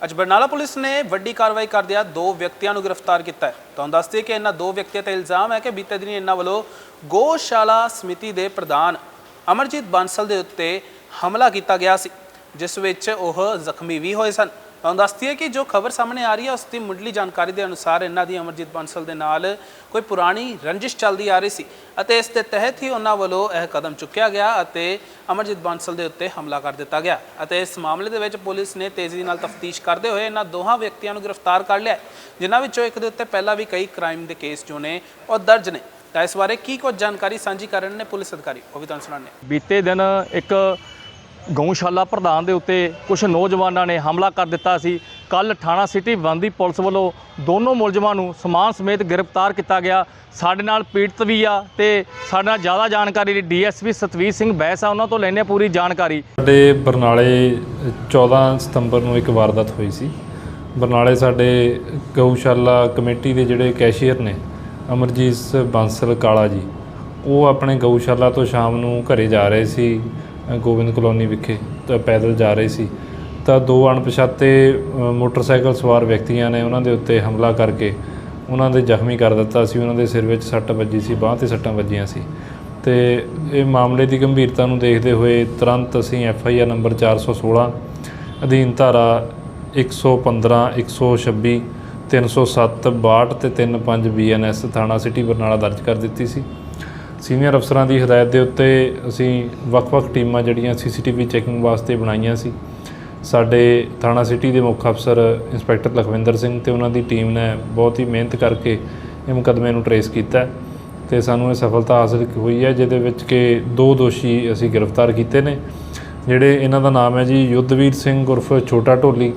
ਅੱਜ ਬਰਨਾਲਾ ਪੁਲਿਸ ਨੇ ਵੱਡੀ ਕਾਰਵਾਈ ਕਰਦਿਆਂ ਦੋ ਵਿਅਕਤੀਆਂ ਨੂੰ ਗ੍ਰਿਫਤਾਰ ਕੀਤਾ ਹੈ। ਤੁਹਾਨੂੰ ਦੱਸ ਕਿ ਇਹਨਾਂ ਦੋ ਵਿਅਕਤੀਆਂ ਤੇ ਇਲਜ਼ਾਮ ਹੈ ਕਿ ਬੀਤੇ ਦਿਨੀ ਇਹਨਾਂ ਵੱਲੋਂ ਗੋਸ਼ਾਲਾ ਸਮਿਤੀ ਦੇ ਪ੍ਰਧਾਨ ਅਮਰਜੀਤ ਬਾਂਸਲ ਦੇ ਉੱਤੇ ਹਮਲਾ ਕੀਤਾ ਗਿਆ ਸੀ, ਜਿਸ ਵਿੱਚ ਉਹ ਜ਼ਖਮੀ ਵੀ ਹੋਏ ਸਨ। ਤੁਹਾਨੂੰ ਦੱਸਦੀ ਹੈ ਕਿ ਜੋ ਖਬਰ ਸਾਹਮਣੇ ਆ ਰਹੀ ਹੈ, ਉਸ ਦੀ ਮੁੱਢਲੀ ਜਾਣਕਾਰੀ ਦੇ ਅਨੁਸਾਰ ਇਹਨਾਂ ਦੀ ਅਮਰਜੀਤ ਬਾਂਸਲ ਦੇ ਨਾਲ ਕੋਈ ਪੁਰਾਣੀ ਰੰਜਿਸ਼ ਚੱਲਦੀ ਆ ਰਹੀ ਸੀ ਅਤੇ ਇਸ ਦੇ ਤਹਿਤ ਹੀ ਉਹਨਾਂ ਵੱਲੋਂ ਇਹ ਕਦਮ ਚੁੱਕਿਆ ਗਿਆ ਅਤੇ ਅਮਰਜੀਤ ਬਾਂਸਲ ਦੇ ਉੱਤੇ ਹਮਲਾ ਕਰ ਦਿੱਤਾ ਗਿਆ ਅਤੇ ਇਸ ਮਾਮਲੇ ਦੇ ਵਿੱਚ ਪੁਲਿਸ ਨੇ ਤੇਜ਼ੀ ਨਾਲ ਤਫਤੀਸ਼ ਕਰਦੇ ਹੋਏ ਇਹਨਾਂ ਦੋਹਾਂ ਵਿਅਕਤੀਆਂ ਨੂੰ ਗ੍ਰਿਫਤਾਰ ਕਰ ਲਿਆ ਜਿਨ੍ਹਾਂ ਵਿੱਚੋਂ ਇੱਕ ਦੇ ਉੱਤੇ ਪਹਿਲਾਂ ਵੀ ਕਈ ਕ੍ਰਾਈਮ ਦੇ ਕੇਸ ਜੋ ਨੇ, ਉਹ ਦਰਜ ਨੇ। ਤਾਂ ਇਸ ਬਾਰੇ ਕੀ ਕੁਝ ਜਾਣਕਾਰੀ ਸਾਂਝੀ ਕਰਨ ਨੇ ਪੁਲਿਸ ਅਧਿਕਾਰੀ, ਉਹ ਵੀ ਤੁਹਾਨੂੰ ਸੁਣਾਉਂਦੇ ਹਾਂ। ਬੀਤੇ ਦਿਨ ਇੱਕ ਗਊਸ਼ਾਲਾ ਪ੍ਰਧਾਨ ਦੇ ਉੱਤੇ ਕੁਝ ਨੌਜਵਾਨਾਂ ਨੇ ਹਮਲਾ ਕਰ ਦਿੱਤਾ ਸੀ। ਕੱਲ ਥਾਣਾ ਸਿਟੀ ਬੰਦੀ ਪੁਲਿਸ ਵੱਲੋਂ ਦੋਨੋਂ ਮੁਲਜ਼ਮਾਂ ਨੂੰ ਸਮਾਨ ਸਮੇਤ ਗ੍ਰਿਫਤਾਰ ਕੀਤਾ ਗਿਆ। ਸਾਡੇ ਨਾਲ ਪੀੜਤ ਵੀ ਆ ਤੇ ਸਾਡੇ ਨਾਲ ਜ਼ਿਆਦਾ ਜਾਣਕਾਰੀ ਲਈ ਡੀਐਸਪੀ ਸਤਵੀਰ ਸਿੰਘ ਬੈਸ ਆ, ਉਹਨਾਂ ਤੋਂ ਲੈਣੇ ਪੂਰੀ ਜਾਣਕਾਰੀ। ਸਾਡੇ ਬਰਨਾਲੇ 14 ਸਤੰਬਰ ਨੂੰ ਇੱਕ ਵਾਰਦਾਤ ਹੋਈ ਸੀ। ਬਰਨਾਲੇ ਸਾਡੇ ਗਊਸ਼ਾਲਾ ਕਮੇਟੀ ਦੇ ਜਿਹੜੇ ਕੈਸ਼ੀਅਰ ਨੇ, ਅਮਰਜੀਤ ਬਾਂਸਲ ਕਾਲਾ ਜੀ, ਉਹ ਆਪਣੇ ਗਊਸ਼ਾਲਾ ਤੋਂ ਸ਼ਾਮ ਨੂੰ ਘਰੇ ਜਾ ਰਹੇ ਸੀ। ਗੋਬਿੰਦ ਕਲੋਨੀ ਵਿਖੇ ਤਾਂ ਪੈਦਲ ਜਾ ਰਹੇ ਸੀ। ਤਾਂ ਦੋ ਅਣਪਛਾਤੇ ਮੋਟਰਸਾਈਕਲ ਸਵਾਰ ਵਿਅਕਤੀਆਂ ਨੇ ਉਹਨਾਂ ਦੇ ਉੱਤੇ ਹਮਲਾ ਕਰਕੇ ਉਹਨਾਂ ਦੇ ਜ਼ਖਮੀ ਕਰ ਦਿੱਤਾ ਸੀ। ਉਹਨਾਂ ਦੇ ਸਿਰ ਵਿੱਚ ਸੱਟ ਵੱਜੀ ਸੀ, ਬਾਂਹ ਤੇ ਸੱਟਾਂ ਵੱਜੀਆਂ ਸੀ। ਤੇ ਇਹ ਮਾਮਲੇ ਦੀ ਗੰਭੀਰਤਾ ਨੂੰ ਦੇਖਦੇ ਹੋਏ ਤੁਰੰਤ ਅਸੀਂ ਐਫ ਆਈ ਆਰ ਨੰਬਰ 416 ਅਧੀਨ ਧਾਰਾ 115 126 307 62 ਤੇ 35 ਬੀਐਨਐਸ ਥਾਣਾ ਸਿਟੀ ਬਰਨਾਲਾ ਦਰਜ ਕਰ ਦਿੱਤੀ ਸੀ। ਸੀਨੀਅਰ ਅਫਸਰਾਂ ਦੀ ਹਦਾਇਤ ਦੇ ਉੱਤੇ ਅਸੀਂ ਵੱਖ-ਵੱਖ ਟੀਮਾਂ ਜਿਹੜੀਆਂ ਸੀਸੀਟੀਵੀ ਚੈਕਿੰਗ ਵਾਸਤੇ ਬਣਾਈਆਂ ਸੀ। ਸਾਡੇ ਥਾਣਾ ਸਿਟੀ ਦੇ ਮੁੱਖ ਅਫਸਰ ਇੰਸਪੈਕਟਰ ਲਖਵਿੰਦਰ ਸਿੰਘ ਤੇ ਉਹਨਾਂ ਦੀ ਟੀਮ ਨੇ ਬਹੁਤ ਹੀ ਮਿਹਨਤ ਕਰਕੇ ਇਹ ਮੁਕੱਦਮੇ ਨੂੰ ਟਰੇਸ ਕੀਤਾ ਹੈ ਤੇ ਸਾਨੂੰ ਇਹ ਸਫਲਤਾ ਹਾਸਲ ਹੋਈ ਹੈ, ਜਿਹਦੇ ਵਿੱਚ ਕਿ ਦੋ ਦੋਸ਼ੀ ਅਸੀਂ ਗ੍ਰਿਫਤਾਰ ਕੀਤੇ ਨੇ, ਜਿਹੜੇ ਇਹਨਾਂ ਦਾ ਨਾਮ ਹੈ ਜੀ ਯੁੱਧਵੀਰ ਸਿੰਘ ਉਰਫ ਛੋਟਾ ਢੋਲੀ,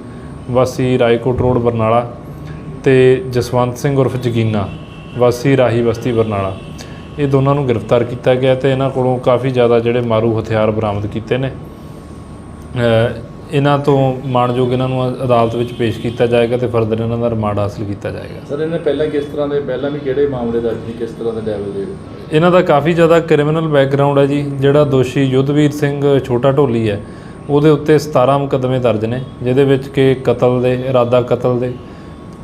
ਵਾਸੀ ਰਾਏਕੋਟ ਰੋਡ ਬਰਨਾਲਾ ਤੇ ਜਸਵੰਤ ਸਿੰਘ ਉਰਫ ਜਗੀਨਾ, ਵਾਸੀ ਰਾਹੀ ਬਸਤੀ ਬਰਨਾਲਾ। ਇਹ ਦੋਨਾਂ ਨੂੰ ਗ੍ਰਿਫਤਾਰ ਕੀਤਾ ਗਿਆ ਤੇ ਇਹਨਾਂ ਕੋਲੋਂ ਕਾਫੀ ਜ਼ਿਆਦਾ ਜਿਹੜੇ ਮਾਰੂ ਹਥਿਆਰ ਬਰਾਮਦ ਕੀਤੇ ਨੇ। ਇਹਨਾਂ ਤੋਂ ਮਾਣਯੋਗ ਇਹਨਾਂ ਨੂੰ ਅਦਾਲਤ ਵਿੱਚ ਪੇਸ਼ ਕੀਤਾ ਜਾਏਗਾ ਤੇ ਫਰਦਰ ਇਹਨਾਂ ਦਾ ਰਿਮਾਂਡ ਹਾਸਲ ਕੀਤਾ ਜਾਏਗਾ। ਸਰ ਇਹਨੇ ਪਹਿਲਾਂ ਕਿਸ ਤਰ੍ਹਾਂ ਦੇ ਪਹਿਲਾਂ ਵੀ ਕਿਹੜੇ ਮਾਮਲੇ ਦਰਜ ਸੀ ਕਿਸ ਤਰ੍ਹਾਂ ਦੇ ਲੈਵਲ ਦੇ? ਇਹਨਾਂ ਦਾ ਕਾਫੀ ਜ਼ਿਆਦਾ ਕ੍ਰਿਮੀਨਲ ਬੈਕਗ੍ਰਾਉਂਡ ਹੈ ਜੀ ਜਿਹੜਾ ਦੋਸ਼ੀ ਯੁੱਧਵੀਰ ਸਿੰਘ ਛੋਟਾ ਢੋਲੀ ਹੈ ਉਹਦੇ ਉੱਤੇ 17 ਮੁਕੱਦਮੇ ਦਰਜ ਨੇ ਜਿਹਦੇ ਵਿੱਚ ਕਿ ਕਤਲ ਦੇ ਇਰਾਦਾ ਕਤਲ ਦੇ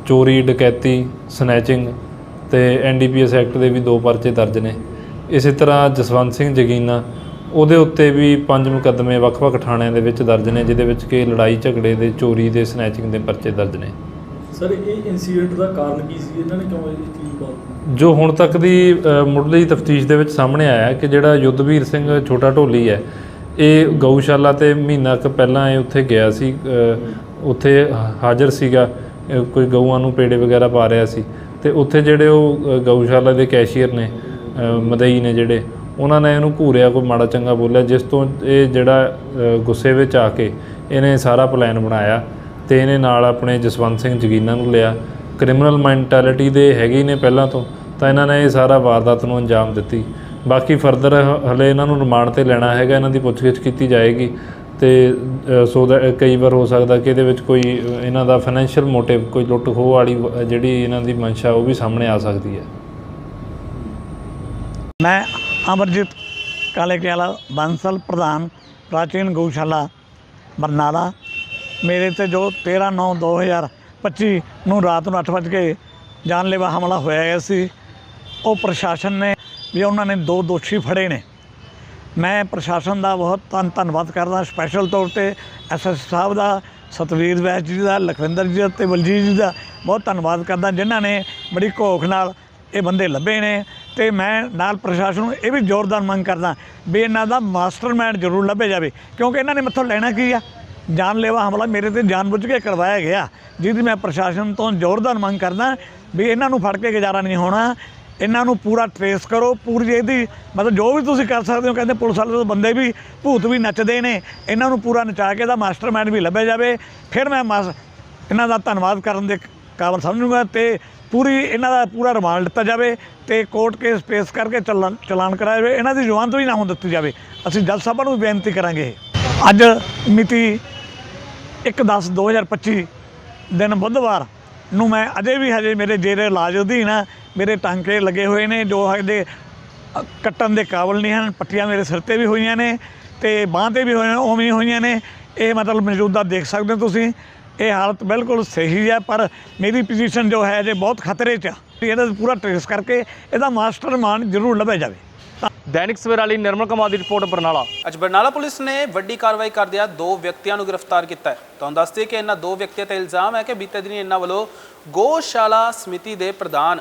ਚੋਰੀ ਡਕੈਤੀ ਸਨੈਚਿੰਗ ਤੇ ਐਨਡੀਪੀਐਸ ਐਕਟ ਦੇ ਵੀ ਦੋ ਪਰਚੇ ਦਰਜ ਨੇ। ਇਸੇ ਤਰ੍ਹਾਂ ਜਸਵੰਤ ਸਿੰਘ ਜਗੀਨਾ ਉਹਦੇ ਉੱਤੇ ਵੀ ਪੰਜ ਮੁਕੱਦਮੇ ਵੱਖ-ਵੱਖ ਥਾਣਿਆਂ ਦੇ ਵਿੱਚ ਦਰਜ ਨੇ ਜਿਹਦੇ ਵਿੱਚ ਕਿ ਲੜਾਈ ਝਗੜੇ ਦੇ ਚੋਰੀ ਦੇ ਸਨੈਚਿੰਗ ਦੇ ਪਰਚੇ ਦਰਜ ਨੇ। ਸਰ ਇਹ ਇਨਸੀਡੈਂਟ ਦਾ ਕਾਰਨ ਕੀ ਸੀ? ਇਹਨਾਂ ਨੇ ਕਿਉਂ ਇਹ ਚੀਜ਼ ਬਾਤ ਜੋ ਹੁਣ ਤੱਕ ਦੀ ਮੁੱਢਲੀ ਤਫਤੀਸ਼ ਦੇ ਵਿੱਚ ਸਾਹਮਣੇ ਆਇਆ ਕਿ ਜਿਹੜਾ ਯੁੱਧਵੀਰ ਸਿੰਘ ਛੋਟਾ ਢੋਲੀ ਹੈ ਇਹ ਗਊਸ਼ਾਲਾ ਤੇ ਮਹੀਨਾ ਕੁ ਪਹਿਲਾਂ ਇਹ ਉੱਥੇ ਗਿਆ ਸੀ ਉੱਥੇ ਹਾਜ਼ਰ ਸੀਗਾ ਕੋਈ ਗਊਆਂ ਨੂੰ ਪੇੜੇ ਵਗੈਰਾ ਪਾ ਰਿਹਾ ਸੀ। ਤੇ ਉੱਥੇ ਜਿਹੜੇ ਉਹ ਗਊਸ਼ਾਲਾ ਦੇ ਕੈਸ਼ੀਅਰ ਨੇ ਮਦਈ ਨੇ ਜਿਹੜੇ, ਉਹਨਾਂ ਨੇ ਇਹਨੂੰ ਘੂਰਿਆ, ਕੋਈ ਮਾੜਾ ਚੰਗਾ ਬੋਲਿਆ, ਜਿਸ ਤੋਂ ਇਹ ਜਿਹੜਾ ਗੁੱਸੇ ਵਿੱਚ ਆ ਕੇ ਇਹਨੇ ਸਾਰਾ ਪਲਾਨ ਬਣਾਇਆ ਤੇ ਇਹਨੇ ਨਾਲ ਆਪਣੇ ਜਸਵੰਤ ਸਿੰਘ ਜਗੀਨਾ ਨੂੰ ਲਿਆ। ਕ੍ਰਿਮੀਨਲ ਮੈਂਟੈਲਿਟੀ ਦੇ ਹੈਗੇ ਹੀ ਨੇ ਪਹਿਲਾਂ ਤੋਂ, ਤਾਂ ਇਹਨਾਂ ਨੇ ਇਹ ਸਾਰਾ ਵਾਰਦਾਤ ਨੂੰ ਅੰਜਾਮ ਦਿੱਤੀ। ਬਾਕੀ ਫਰਦਰ ਹਲੇ ਇਹਨਾਂ ਨੂੰ ਰਿਮਾਂਡ ਤੇ ਲੈਣਾ ਹੈਗਾ, ਇਹਨਾਂ ਦੀ ਪੁੱਛਗਿੱਛ ਕੀਤੀ ਜਾਏਗੀ। ਤੇ ਸੋ ਦਾ, ਕਈ ਵਾਰ ਹੋ ਸਕਦਾ ਕਿ ਇਹਦੇ ਵਿੱਚ ਕੋਈ ਇਹਨਾਂ ਦਾ ਫਾਈਨੈਂਸ਼ੀਅਲ ਮੋਟਿਵ ਕੋਈ ਲੁੱਟ ਖੋਹ ਵਾਲੀ ਜਿਹੜੀ ਇਹਨਾਂ ਦੀ ਮਨਸ਼ਾ, ਉਹ ਵੀ ਸਾਹਮਣੇ ਆ ਸਕਦੀ ਹੈ। ਮੈਂ ਅਮਰਜੀਤ ਕਾਲੇਕਿਆਲਾ ਵਾਲਾ ਬਾਂਸਲ ਪ੍ਰਧਾਨ, ਪ੍ਰਾਚੀਨ ਗਊਸ਼ਾਲਾ, ਬਰਨਾਲਾ। ਮੇਰੇ ਤੇ ਜੋ 13 9 2025 ਨੂੰ ਰਾਤ ਨੂੰ 8 ਵਜੇ ਕੇ ਜਾਨਲੇਵਾ ਹਮਲਾ ਹੋਇਆ ਗਿਆ ਸੀ, ਉਹ ਪ੍ਰਸ਼ਾਸਨ ਨੇ ਵੀ ਉਹਨਾਂ ਨੇ ਦੋ ਦੋਸ਼ੀ ਫੜੇ ਨੇ। ਮੈਂ ਪ੍ਰਸ਼ਾਸਨ ਦਾ ਬਹੁਤ ਧੰਨ ਧੰਨਵਾਦ ਕਰਦਾ। ਸਪੈਸ਼ਲ ਤੌਰ ਤੇ ਐਸਐਸ ਸਾਹਿਬ ਦਾ, ਸਤਵੀਰ ਵੈਸ ਜੀ ਦਾ, ਲਖਵਿੰਦਰ ਜੀ ਦਾ ਤੇ ਬਲਜੀਤ ਜੀ ਦਾ ਬਹੁਤ ਧੰਨਵਾਦ ਕਰਦਾ, ਜਿਨ੍ਹਾਂ ਨੇ ਬੜੀ ਘੋਖ ਨਾਲ ਇਹ ਬੰਦੇ ਲੱਭੇ ਨੇ ਤੇ ਮੈਂ ਨਾਲ ਪ੍ਰਸ਼ਾਸਨ ਨੂੰ ਇਹ ਵੀ ਜ਼ੋਰਦਾਰ ਮੰਗ ਕਰਦਾ ਵੀ ਇਹਨਾਂ ਦਾ ਮਾਸਟਰਮਾਈਂਡ ਜ਼ਰੂਰ ਲੱਭੇ ਜਾਵੇ, ਕਿਉਂਕਿ ਇਹਨਾਂ ਨੇ ਮੱਥੋਂ ਲੈਣਾ ਕੀ ਆ? ਜਾਨਲੇਵਾ ਹਮਲਾ ਮੇਰੇ ਤੇ ਜਾਣਬੁੱਝ ਕੇ ਕਰਵਾਇਆ ਗਿਆ, ਜਿਹਦੀ ਮੈਂ ਪ੍ਰਸ਼ਾਸਨ ਤੋਂ ਜ਼ੋਰਦਾਰ ਮੰਗ ਕਰਦਾ ਵੀ ਇਹਨਾਂ ਨੂੰ ਫੜ ਕੇ ਗੁਜ਼ਾਰਾ ਨਹੀਂ ਹੋਣਾ ਇਹਨਾਂ ਨੂੰ ਪੂਰਾ ਟਰੇਸ ਕਰੋ, ਪੂਰੀ ਇਹਦੀ ਮਤਲਬ ਜੋ ਵੀ ਤੁਸੀਂ ਕਰ ਸਕਦੇ ਹੋ, ਕਹਿੰਦੇ ਪੁਲਿਸ ਵਾਲੇ ਤੋਂ ਬੰਦੇ ਵੀ ਭੂਤ ਵੀ ਨੱਚਦੇ ਨੇ। ਇਹਨਾਂ ਨੂੰ ਪੂਰਾ ਨਚਾ ਕੇ ਦਾ ਮਾਸਟਰਮਾਈਂਡ ਵੀ ਲੱਭਿਆ ਜਾਵੇ। ਫਿਰ ਮੈਂ ਮਾਸ- ਇਹਨਾਂ ਦਾ ਧੰਨਵਾਦ ਕਰਨ ਦੇ ਕਾਬਲ ਸਮਝੂਗਾ ਤੇ ਪੂਰੀ ਇਹਨਾਂ ਦਾ ਪੂਰਾ ਰਿਮਾਂਡ ਦਿੱਤਾ ਜਾਵੇ ਤੇ ਕੋਰਟ ਕੇਸ ਪੇਸ਼ ਕਰਕੇ ਚੱਲਣ, ਚਲਾਨ ਕਰਾਇਆ ਜਾਵੇ। ਇਹਨਾਂ ਦੀ ਜ਼ਮਾਨਤ ਵੀ ਨਾ ਹੋਣ ਦਿੱਤੀ ਜਾਵੇ। ਅਸੀਂ ਜੱਜ ਸਾਹਿਬਾਂ ਨੂੰ ਵੀ ਬੇਨਤੀ ਕਰਾਂਗੇ। ਅੱਜ ਮਿਤੀ 1/10/2025 ਦਿਨ ਬੁੱਧਵਾਰ ਨੂੰ ਮੈਂ ਅਜੇ ਵੀ ਹਜੇ ਮੇਰੇ ਜੇਰੇ ਇਲਾਜ ਅਧੀਨ ਆ। ਮੇਰੇ ਟਾਂਕੇ ਲੱਗੇ ਹੋਏ ਨੇ ਜੋ ਹਜੇ ਕੱਟਣ ਦੇ ਕਾਬਲ ਨਹੀਂ ਹਨ ਪੱਟੀਆਂ ਮੇਰੇ ਸਿਰ ਤੇ ਵੀ ਹੋਈਆਂ ਨੇ ਤੇ ਬਾਂਹ ਤੇ ਵੀ ਹੋਈਆਂ ਉਵੇਂ ਹੀ ਹੋਈਆਂ ਨੇ। ਇਹ ਮਤਲਬ ਮੌਜੂਦਾ ਦੇਖ ਸਕਦੇ ਹੋ ਤੁਸੀਂ। ਇਹ ਹਾਲਤ ਬਿਲਕੁਲ ਸਹੀ ਹੈ ਪਰ ਮੇਰੀ ਪੋਜੀਸ਼ਨ ਜੋ ਹੈ ਜੇ ਬਹੁਤ ਖਤਰੇ 'ਚ ਆ। ਇਹਦਾ ਪੂਰਾ ਟ੍ਰੇਸ ਕਰਕੇ ਇਹਦਾ ਮਾਸਟਰਮਾਈਂਡ ਜ਼ਰੂਰ ਲੱਭਿਆ ਜਾਵੇ। ਤਾਂ ਦੈਨਿਕ ਸਵੇਰਾ ਲਈ ਨਿਰਮਲ ਕੁਮਾਰ ਦੀ ਰਿਪੋਰਟ ਬਰਨਾਲਾ। ਅੱਜ ਬਰਨਾਲਾ ਪੁਲਿਸ ਨੇ ਵੱਡੀ ਕਾਰਵਾਈ ਕਰਦਿਆਂ ਦੋ ਵਿਅਕਤੀਆਂ ਨੂੰ ਗ੍ਰਿਫਤਾਰ ਕੀਤਾ ਹੈ। ਤੁਹਾਨੂੰ ਦੱਸਦੇ ਕਿ ਇਹਨਾਂ ਦੋ ਵਿਅਕਤੀਆਂ ਤੇ ਇਲਜ਼ਾਮ ਹੈ ਕਿ ਬੀਤੇ ਦਿਨੀ ਇਹਨਾਂ ਵੱਲੋਂ ਗੋਸ਼ਾਲਾ ਸਮਿਤੀ ਦੇ ਪ੍ਰਧਾਨ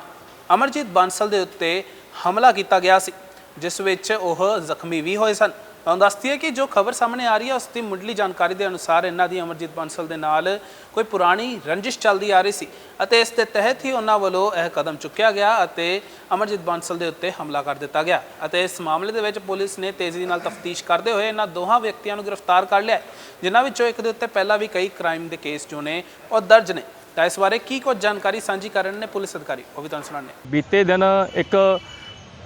ਅਮਰਜੀਤ ਬਾਂਸਲ ਦੇ ਉੱਤੇ ਹਮਲਾ ਕੀਤਾ ਗਿਆ ਸੀ, ਜਿਸ ਵਿੱਚ ਉਹ ਜ਼ਖਮੀ ਵੀ ਹੋਏ ਸਨ। ਤੁਹਾਨੂੰ ਦੱਸਦੀ ਹੈ ਕਿ ਜੋ ਖਬਰ ਸਾਹਮਣੇ ਆ ਰਹੀ ਹੈ, ਉਸ ਦੀ ਮੁੱਢਲੀ ਜਾਣਕਾਰੀ ਦੇ ਅਨੁਸਾਰ ਇਹਨਾਂ ਦੀ ਅਮਰਜੀਤ ਬਾਂਸਲ ਦੇ ਨਾਲ ਕੋਈ ਪੁਰਾਣੀ ਰੰਜਿਸ਼ ਚੱਲਦੀ ਆ ਰਹੀ ਸੀ ਅਤੇ ਇਸ ਦੇ ਤਹਿਤ ਹੀ ਉਹਨਾਂ ਵੱਲੋਂ ਇਹ ਕਦਮ ਚੁੱਕਿਆ ਗਿਆ ਅਤੇ ਅਮਰਜੀਤ ਬਾਂਸਲ ਦੇ ਉੱਤੇ ਹਮਲਾ ਕਰ ਦਿੱਤਾ ਗਿਆ ਅਤੇ ਇਸ ਮਾਮਲੇ ਦੇ ਵਿੱਚ ਪੁਲਿਸ ਨੇ ਤੇਜ਼ੀ ਨਾਲ ਤਫਤੀਸ਼ ਕਰਦੇ ਹੋਏ ਇਹਨਾਂ ਦੋਹਾਂ ਵਿਅਕਤੀਆਂ ਨੂੰ ਗ੍ਰਿਫਤਾਰ ਕਰ ਲਿਆ, ਜਿਨ੍ਹਾਂ ਵਿੱਚੋਂ ਇੱਕ ਦੇ ਉੱਤੇ ਪਹਿਲਾਂ ਵੀ ਕਈ ਕ੍ਰਾਈਮ ਦੇ ਕੇਸ ਜੋ ਨੇ ਉਹ ਦਰਜ ਨੇ। ਤਾਂ ਇਸ ਬਾਰੇ ਕੀ ਕੁਝ ਜਾਣਕਾਰੀ ਸਾਂਝੀ ਕਰਨ ਨੇ ਪੁਲਿਸ ਅਧਿਕਾਰੀ? ਉਹ ਵੀ ਤੁਹਾਨੂੰ ਸੁਣਾਉਂਦੇ ਹਾਂ। ਬੀਤੇ ਦਿਨ ਇੱਕ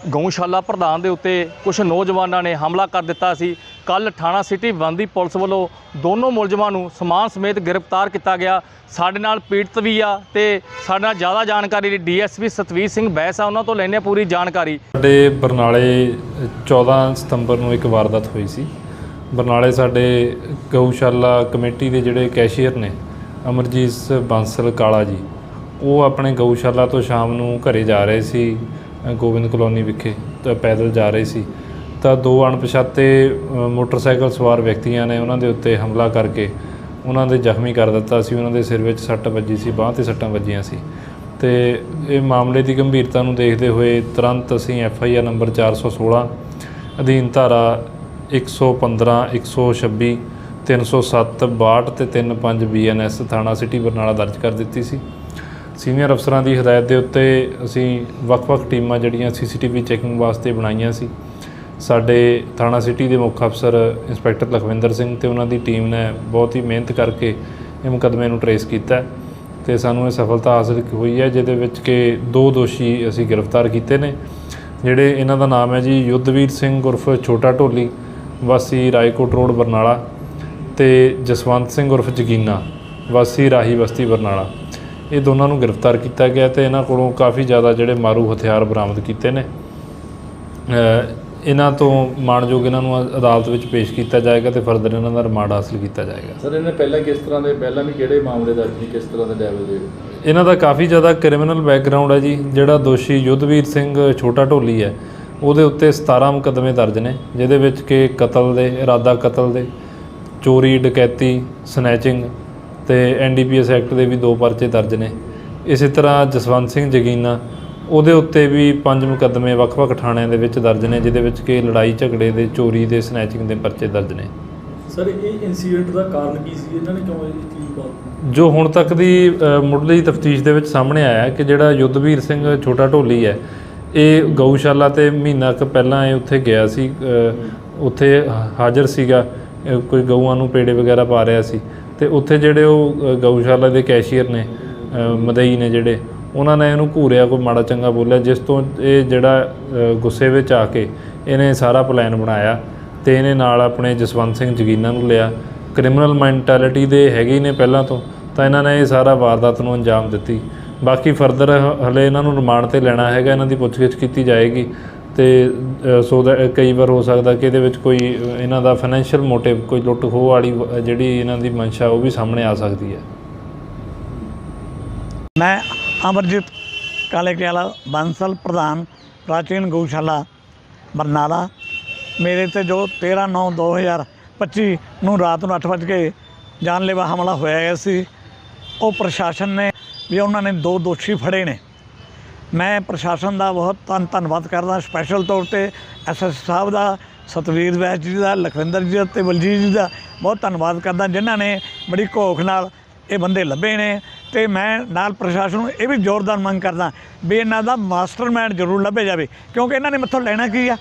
ਗਊਸ਼ਾਲਾ ਪ੍ਰਧਾਨ ਦੇ ਉੱਤੇ ਕੁਝ ਨੌਜਵਾਨਾਂ ਨੇ ਹਮਲਾ ਕਰ ਦਿੱਤਾ ਸੀ। ਕੱਲ ਥਾਣਾ ਸਿਟੀ ਵਨ ਦੀ ਪੁਲਿਸ ਵੱਲੋਂ ਦੋਨੋਂ ਮੁਲਜ਼ਮਾਂ ਨੂੰ ਸਮਾਨ ਸਮੇਤ ਗ੍ਰਿਫਤਾਰ ਕੀਤਾ ਗਿਆ। ਸਾਡੇ ਨਾਲ ਪੀੜਤ ਵੀ ਆ ਤੇ ਸਾਡੇ ਨਾਲ ਜ਼ਿਆਦਾ ਜਾਣਕਾਰੀ ਡੀਐਸਪੀ ਸਤਵੀਰ ਸਿੰਘ ਬੈਸ ਆ। ਉਹਨਾਂ ਤੋਂ ਲੈਣੇ ਪੂਰੀ ਜਾਣਕਾਰੀ। ਸਾਡੇ ਬਰਨਾਲੇ 14 ਸਤੰਬਰ ਨੂੰ ਇੱਕ ਵਾਰਦਾਤ ਹੋਈ ਸੀ। ਬਰਨਾਲੇ ਸਾਡੇ ਗਊਸ਼ਾਲਾ ਕਮੇਟੀ ਦੇ ਜਿਹੜੇ ਕੈਸ਼ੀਅਰ ਨੇ ਅਮਰਜੀਤ ਬਾਂਸਲ ਕਾਲਾ ਜੀ। ਉਹ ਆਪਣੇ ਗਊਸ਼ਾਲਾ ਤੋਂ ਸ਼ਾਮ ਨੂੰ ਘਰੇ ਜਾ ਰਹੇ ਸੀ ਗੋਬਿੰਦ ਕਲੋਨੀ ਵਿਖੇ, ਤਾਂ ਪੈਦਲ ਜਾ ਰਹੇ ਸੀ। ਤਾਂ ਦੋ ਅਣਪਛਾਤੇ ਮੋਟਰਸਾਈਕਲ ਸਵਾਰ ਵਿਅਕਤੀਆਂ ਨੇ ਉਹਨਾਂ ਦੇ ਉੱਤੇ ਹਮਲਾ ਕਰਕੇ ਉਹਨਾਂ ਦੇ ਜ਼ਖਮੀ ਕਰ ਦਿੱਤਾ ਸੀ। ਉਹਨਾਂ ਦੇ ਸਿਰ ਵਿੱਚ ਸੱਟ ਵੱਜੀ ਸੀ, ਬਾਂਹ ਤੇ ਸੱਟਾਂ ਵੱਜੀਆਂ ਸੀ। ਤੇ ਇਹ ਮਾਮਲੇ ਦੀ ਗੰਭੀਰਤਾ ਨੂੰ ਦੇਖਦੇ ਹੋਏ ਤੁਰੰਤ ਅਸੀਂ ਐਫ ਆਈ ਆਰ ਨੰਬਰ 416 ਅਧੀਨ ਧਾਰਾ 115 126 307 62 ਤੇ 35 ਬੀਐਨਐਸ ਥਾਣਾ ਸਿਟੀ ਬਰਨਾਲਾ ਦਰਜ ਕਰ ਦਿੱਤੀ ਸੀ। ਸੀਨੀਅਰ ਅਫਸਰਾਂ ਦੀ ਹਦਾਇਤ ਦੇ ਉੱਤੇ ਅਸੀਂ ਵੱਖ-ਵੱਖ ਟੀਮਾਂ ਜਿਹੜੀਆਂ ਸੀਸੀਟੀਵੀ ਚੈਕਿੰਗ ਵਾਸਤੇ ਬਣਾਈਆਂ ਸੀ। ਸਾਡੇ ਥਾਣਾ ਸਿਟੀ ਦੇ ਮੁੱਖ ਅਫਸਰ ਇੰਸਪੈਕਟਰ ਲਖਵਿੰਦਰ ਸਿੰਘ ਤੇ ਉਹਨਾਂ ਦੀ ਟੀਮ ਨੇ ਬਹੁਤ ਹੀ ਮਿਹਨਤ ਕਰਕੇ ਇਹ ਮੁਕੱਦਮੇ ਨੂੰ ਟਰੇਸ ਕੀਤਾ ਹੈ ਤੇ ਸਾਨੂੰ ਇਹ ਸਫਲਤਾ ਹਾਸਲ ਹੋਈ ਹੈ, ਜਿਹਦੇ ਵਿੱਚ ਕਿ ਦੋ ਦੋਸ਼ੀ ਅਸੀਂ ਗ੍ਰਿਫਤਾਰ ਕੀਤੇ ਨੇ, ਜਿਹੜੇ ਇਹਨਾਂ ਦਾ ਨਾਮ ਹੈ ਜੀ ਯੁੱਧਵੀਰ ਸਿੰਘ ਉਰਫ ਛੋਟਾ ਢੋਲੀ ਵਾਸੀ ਰਾਏਕੋਟ ਰੋਡ ਬਰਨਾਲਾ। ਤੇ ਜਸਵੰਤ ਸਿੰਘ ਉਰਫ ਜਗੀਨਾ ਵਾਸੀ ਰਾਹੀ ਬਸਤੀ ਬਰਨਾਲਾ। ਇਹ ਦੋਨਾਂ ਨੂੰ ਗ੍ਰਿਫਤਾਰ ਕੀਤਾ ਗਿਆ ਤੇ ਇਹਨਾਂ ਕੋਲੋਂ ਕਾਫੀ ਜ਼ਿਆਦਾ ਜਿਹੜੇ ਮਾਰੂ ਹਥਿਆਰ ਬਰਾਮਦ ਕੀਤੇ ਨੇ। ਇਹਨਾਂ ਤੋਂ ਮਾਣਯੋਗ ਇਹਨਾਂ ਨੂੰ ਅਦਾਲਤ ਵਿੱਚ ਪੇਸ਼ ਕੀਤਾ ਜਾਏਗਾ ਤੇ ਫਰਦਰ ਇਹਨਾਂ ਦਾ ਰਿਮਾਂਡ ਹਾਸਲ ਕੀਤਾ ਜਾਏਗਾ। ਸਰ ਇਹਨੇ ਪਹਿਲਾਂ ਕਿਸ ਤਰ੍ਹਾਂ ਦੇ ਪਹਿਲਾਂ ਵੀ ਕਿਹੜੇ ਮਾਮਲੇ ਦਰਜ ਨੇ ਕਿਸ ਤਰ੍ਹਾਂ ਦੇ ਲੈਵਲ ਦੇ? ਇਹਨਾਂ ਦਾ ਕਾਫੀ ਜ਼ਿਆਦਾ ਕ੍ਰਿਮੀਨਲ ਬੈਕਗ੍ਰਾਉਂਡ ਹੈ ਜੀ ਜਿਹੜਾ ਦੋਸ਼ੀ ਯੁੱਧਵੀਰ ਸਿੰਘ ਛੋਟਾ ਢੋਲੀ ਹੈ ਉਹਦੇ ਉੱਤੇ 17 ਮੁਕੱਦਮੇ ਦਰਜ ਨੇ ਜਿਹਦੇ ਵਿੱਚ ਕਿ ਕਤਲ ਦੇ ਇਰਾਦਾ ਕਤਲ ਦੇ ਚੋਰੀ ਡਕੈਤੀ ਸਨੈਚਿੰਗ ਤੇ ਐਨਡੀਪੀਐਸ ਐਕਟ ਦੇ ਵੀ ਦੋ ਪਰਚੇ ਦਰਜ ਨੇ। ਇਸੇ ਤਰ੍ਹਾਂ ਜਸਵੰਤ ਸਿੰਘ ਜਗੀਨਾ ਉਹਦੇ ਉੱਤੇ ਵੀ ਪੰਜ ਮੁਕੱਦਮੇ ਵੱਖ-ਵੱਖ ਥਾਣਿਆਂ ਦੇ ਵਿੱਚ ਦਰਜ ਨੇ ਜਿਹਦੇ ਵਿੱਚ ਕਿ ਲੜਾਈ ਝਗੜੇ ਦੇ ਚੋਰੀ ਦੇ ਸਨੈਚਿੰਗ ਦੇ ਪਰਚੇ ਦਰਜ ਨੇ। ਸਰ ਇਹ ਇਨਸੀਡੈਂਟ ਦਾ ਕਾਰਨ ਕੀ ਸੀ? ਇਹਨਾਂ ਨੇ ਕਿਉਂ ਇਹ ਚੀਜ਼ ਜੋ ਹੁਣ ਤੱਕ ਦੀ ਮੁੱਢਲੀ ਤਫਤੀਸ਼ ਦੇ ਵਿੱਚ ਸਾਹਮਣੇ ਆਇਆ ਕਿ ਜਿਹੜਾ ਯੁੱਧਵੀਰ ਸਿੰਘ ਛੋਟਾ ਢੋਲੀ ਹੈ ਇਹ ਗਊਸ਼ਾਲਾ ਤੇ ਮਹੀਨਾ ਕੁ ਪਹਿਲਾਂ ਇਹ ਉੱਥੇ ਗਿਆ ਸੀ ਉੱਥੇ ਹਾਜ਼ਰ ਸੀਗਾ। ਕੋਈ ਗਊਆਂ ਨੂੰ ਪੇੜੇ ਵਗੈਰਾ ਪਾ ਰਿਹਾ ਸੀ। ਤੇ ਉੱਥੇ ਜਿਹੜੇ ਉਹ ਗਊਸ਼ਾਲਾ ਦੇ ਕੈਸ਼ੀਅਰ ਨੇ ਮਦਈ ਨੇ ਜਿਹੜੇ, ਉਹਨਾਂ ਨੇ ਇਹਨੂੰ ਘੂਰਿਆ, ਕੋਈ ਮਾੜਾ ਚੰਗਾ ਬੋਲਿਆ, ਜਿਸ ਤੋਂ ਇਹ ਜਿਹੜਾ ਗੁੱਸੇ ਵਿੱਚ ਆ ਕੇ ਇਹਨੇ ਸਾਰਾ ਪਲਾਨ ਬਣਾਇਆ ਤੇ ਇਹਨੇ ਨਾਲ ਆਪਣੇ ਜਸਵੰਤ ਸਿੰਘ ਜਗੀਨਾ ਨੂੰ ਲਿਆ। ਕ੍ਰਿਮੀਨਲ ਮੈਂਟੈਲਿਟੀ ਦੇ ਹੈਗੇ ਹੀ ਨੇ ਪਹਿਲਾਂ ਤੋਂ, ਤਾਂ ਇਹਨਾਂ ਨੇ ਇਹ ਸਾਰਾ ਵਾਰਦਾਤ ਨੂੰ ਅੰਜਾਮ ਦਿੱਤੀ। ਬਾਕੀ ਫਰਦਰ ਹਲੇ ਇਹਨਾਂ ਨੂੰ ਰਿਮਾਂਡ ਤੇ ਲੈਣਾ ਹੈਗਾ, ਇਹਨਾਂ ਦੀ ਪੁੱਛਗਿੱਛ ਕੀਤੀ ਜਾਏਗੀ। ਤੇ ਸੋ ਦਾ, ਕਈ ਵਾਰ ਹੋ ਸਕਦਾ ਕਿ ਇਹਦੇ ਵਿੱਚ ਕੋਈ ਇਹਨਾਂ ਦਾ ਫਾਈਨੈਂਸ਼ੀਅਲ ਮੋਟਿਵ ਕੋਈ ਲੁੱਟ ਖੋਹ ਵਾਲੀ ਜਿਹੜੀ ਇਹਨਾਂ ਦੀ ਮਨਸ਼ਾ, ਉਹ ਵੀ ਸਾਹਮਣੇ ਆ ਸਕਦੀ ਹੈ। ਮੈਂ ਅਮਰਜੀਤ ਕਾਲੇ ਕੇ ਵਾਲਾ ਬਾਂਸਲ ਪ੍ਰਧਾਨ, ਪ੍ਰਾਚੀਨ ਗਊਸ਼ਾਲਾ, ਬਰਨਾਲਾ। ਮੇਰੇ ਤੇ ਜੋ 13 9 2025 ਨੂੰ ਰਾਤ ਨੂੰ 8 ਵਜੇ ਕੇ ਜਾਨਲੇਵਾ ਹਮਲਾ ਹੋਇਆ ਗਿਆ ਸੀ, ਉਹ ਪ੍ਰਸ਼ਾਸਨ ਨੇ ਵੀ ਉਹਨਾਂ ਨੇ ਦੋ ਦੋਸ਼ੀ ਫੜੇ ਨੇ। ਮੈਂ ਪ੍ਰਸ਼ਾਸਨ ਦਾ ਬਹੁਤ ਧੰਨ ਧੰਨਵਾਦ ਕਰਦਾ। ਸਪੈਸ਼ਲ ਤੌਰ ਤੇ ਐਸਐਸ ਸਾਹਿਬ ਦਾ, ਸਤਵੀਰ ਵੈਸ ਜੀ ਦਾ, ਲਖਵਿੰਦਰ ਜੀ ਦਾ ਤੇ ਬਲਜੀਤ ਜੀ ਦਾ ਬਹੁਤ ਧੰਨਵਾਦ ਕਰਦਾ, ਜਿਨ੍ਹਾਂ ਨੇ ਬੜੀ ਘੋਖ ਨਾਲ ਇਹ ਬੰਦੇ ਲੱਭੇ ਨੇ ਤੇ ਮੈਂ ਨਾਲ ਪ੍ਰਸ਼ਾਸਨ ਨੂੰ ਇਹ ਵੀ ਜ਼ੋਰਦਾਰ ਮੰਗ ਕਰਦਾ ਵੀ ਇਹਨਾਂ ਦਾ ਮਾਸਟਰਮਾਈਂਡ ਜ਼ਰੂਰ ਲੱਭੇ ਜਾਵੇ, ਕਿਉਂਕਿ ਇਹਨਾਂ ਨੇ ਮੈਥੋਂ ਲੈਣਾ ਕੀ ਆ?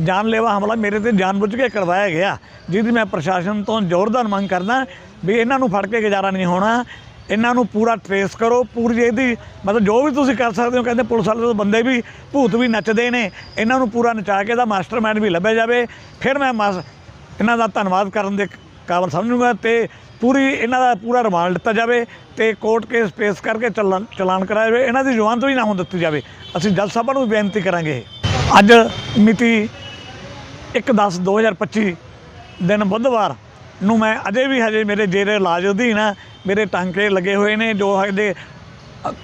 ਜਾਨਲੇਵਾ ਹਮਲਾ ਮੇਰੇ ਤੇ ਜਾਣਬੁੱਝ ਕੇ ਕਰਵਾਇਆ ਗਿਆ, ਜਿਹਦੀ ਮੈਂ ਪ੍ਰਸ਼ਾਸਨ ਤੋਂ ਜ਼ੋਰਦਾਰ ਮੰਗ ਕਰਦਾ ਵੀ ਇਹਨਾਂ ਨੂੰ ਫੜ ਕੇ ਗੁਜ਼ਾਰਾ ਨਹੀਂ ਹੋਣਾ ਇਹਨਾਂ ਨੂੰ ਪੂਰਾ ਟਰੇਸ ਕਰੋ, ਪੂਰੀ ਇਹਦੀ ਮਤਲਬ ਜੋ ਵੀ ਤੁਸੀਂ ਕਰ ਸਕਦੇ ਹੋ, ਕਹਿੰਦੇ ਪੁਲਿਸ ਵਾਲੇ ਤੋਂ ਬੰਦੇ ਵੀ ਭੂਤ ਵੀ ਨੱਚਦੇ ਨੇ, ਇਹਨਾਂ ਨੂੰ ਪੂਰਾ ਨਚਾ ਕੇ ਦਾ ਮਾਸਟਰਮਾਈਂਡ ਵੀ ਲੱਭਿਆ ਜਾਵੇ। ਫਿਰ ਮੈਂ ਮਾਸ ਇਹਨਾਂ ਦਾ ਧੰਨਵਾਦ ਕਰਨ ਦੇ ਕਾਬਲ ਸਮਝੂਗਾ ਤੇ ਪੂਰੀ ਇਹਨਾਂ ਦਾ ਪੂਰਾ ਰਿਮਾਂਡ ਦਿੱਤਾ ਜਾਵੇ ਤੇ ਕੋਰਟ ਕੇਸ ਪੇਸ਼ ਕਰਕੇ ਚੱਲਣ ਚਲਾਨ ਕਰਾਇਆ ਜਾਵੇ। ਇਹਨਾਂ ਦੀ ਜ਼ਮਾਨਤ ਵੀ ਨਾ ਹੋਣ ਦਿੱਤੀ ਜਾਵੇ। ਅਸੀਂ ਜੱਜ ਸਾਹਿਬਾਂ ਨੂੰ ਵੀ ਬੇਨਤੀ ਕਰਾਂਗੇ। ਅੱਜ ਮਿਤੀ 1/10/2025 ਦਿਨ ਬੁੱਧਵਾਰ ਨੂੰ ਮੈਂ ਅਜੇ ਵੀ ਹਜੇ ਮੇਰੇ ਜੇਰੇ ਇਲਾਜ ਅਧੀਨ ਹੈ ਮੇਰੇ ਟਾਂਕੇ ਲੱਗੇ ਹੋਏ ਨੇ, ਜੋ ਹਜੇ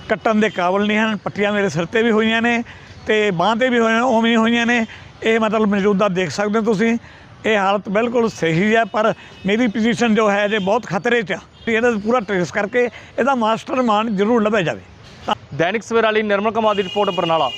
ਕੱਟਣ ਦੇ ਕਾਬਲ ਨਹੀਂ ਹਨ, ਪੱਟੀਆਂ ਮੇਰੇ ਸਿਰ ਤੇ ਵੀ ਹੋਈਆਂ ਨੇ ਤੇ ਬਾਂਹ ਤੇ ਵੀ ਹੋਈਆਂ ਉਵੇਂ ਹੋਈਆਂ ਨੇ। ਇਹ ਮਤਲਬ ਮੌਜੂਦਾ ਦੇਖ ਸਕਦੇ ਹੋ ਤੁਸੀਂ, ਇਹ ਹਾਲਤ ਬਿਲਕੁਲ ਸਹੀ ਹੈ, ਪਰ ਮੇਰੀ ਪੋਜੀਸ਼ਨ ਜੋ ਹੈ, ਜੇ ਬਹੁਤ ਖਤਰੇ 'ਚ ਆ ਇਹਦਾ ਪੂਰਾ ਟ੍ਰੇਸ ਕਰਕੇ ਇਹਦਾ ਮਾਸਟਰ ਮਾਨ ਜ਼ਰੂਰ ਲੱਭਿਆ ਜਾਵੇ। ਦੈਨਿਕ ਸਵੇਰਾ ਲਈ ਨਿਰਮਲ ਕੁਮਾਰ ਦੀ ਰਿਪੋਰਟ ਬਰਨਾਲਾ।